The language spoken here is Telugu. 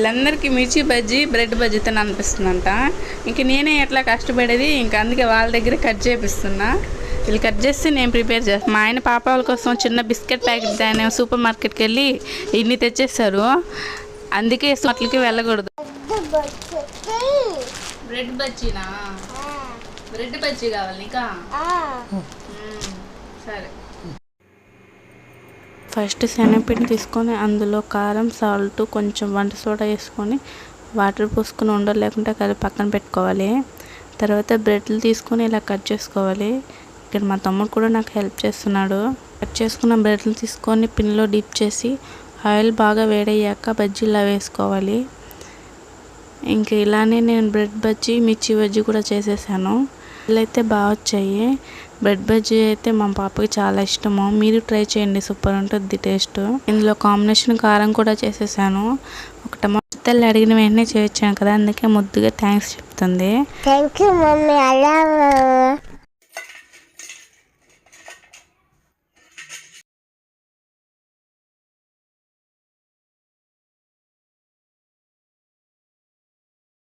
వీళ్ళందరికీ మిర్చి బజ్జీ బ్రెడ్ బజ్జీ తిని అనిపిస్తుందంట ఇంక నేనే ఎట్లా కష్టపడేది ఇంకా అందుకే వాళ్ళ దగ్గర కట్ చేపిస్తున్నా. వీళ్ళు కట్ చేసి నేను ప్రిపేర్ చేస్తాను మా ఆయన పాప వాళ్ళ కోసం చిన్న బిస్కెట్ ప్యాకెట్ ఆయన సూపర్ మార్కెట్కి వెళ్ళి ఇన్ని తెచ్చేస్తారు అందుకే అట్లకి వెళ్ళకూడదు. బ్రెడ్ బజ్జీనా? బ్రెడ్ బజ్జీ కావాలి నీకా? సరే. ఫస్ట్ శనగపిండి తీసుకొని అందులో కారం సాల్ట్ కొంచెం వంట సోడా వేసుకొని వాటర్ పోసుకొని ఉండలు లేకుండా కలిపి పక్కన పెట్టుకోవాలి. తర్వాత బ్రెడ్లు తీసుకొని ఇలా కట్ చేసుకోవాలి. ఇక్కడ మా తమ్ముడు కూడా నాకు హెల్ప్ చేస్తున్నాడు. కట్ చేసుకున్న బ్రెడ్లు తీసుకొని పిన్లో డిప్ చేసి ఆయిల్ బాగా వేడయ్యాక బజ్జీలా వేసుకోవాలి. ఇంక ఇలానే నేను బ్రెడ్ బజ్జీ మిర్చి బజ్జీ కూడా చేసేసాను. అయితే బాగా వచ్చాయి. బ్రెడ్ బజ్జీ అయితే మా పాపకి చాలా ఇష్టము. మీరు ట్రై చేయండి సూపర్ ఉంటుంది టేస్ట్. ఇందులో కాంబినేషన్ కారం కూడా చేసేసాను. ఒక టమాటా తల్లి అడిగిన వెంటనే చేయొచ్చాను కదా అందుకే ముద్దుగా థ్యాంక్స్ చెప్తుంది. Thank you mummy. అలా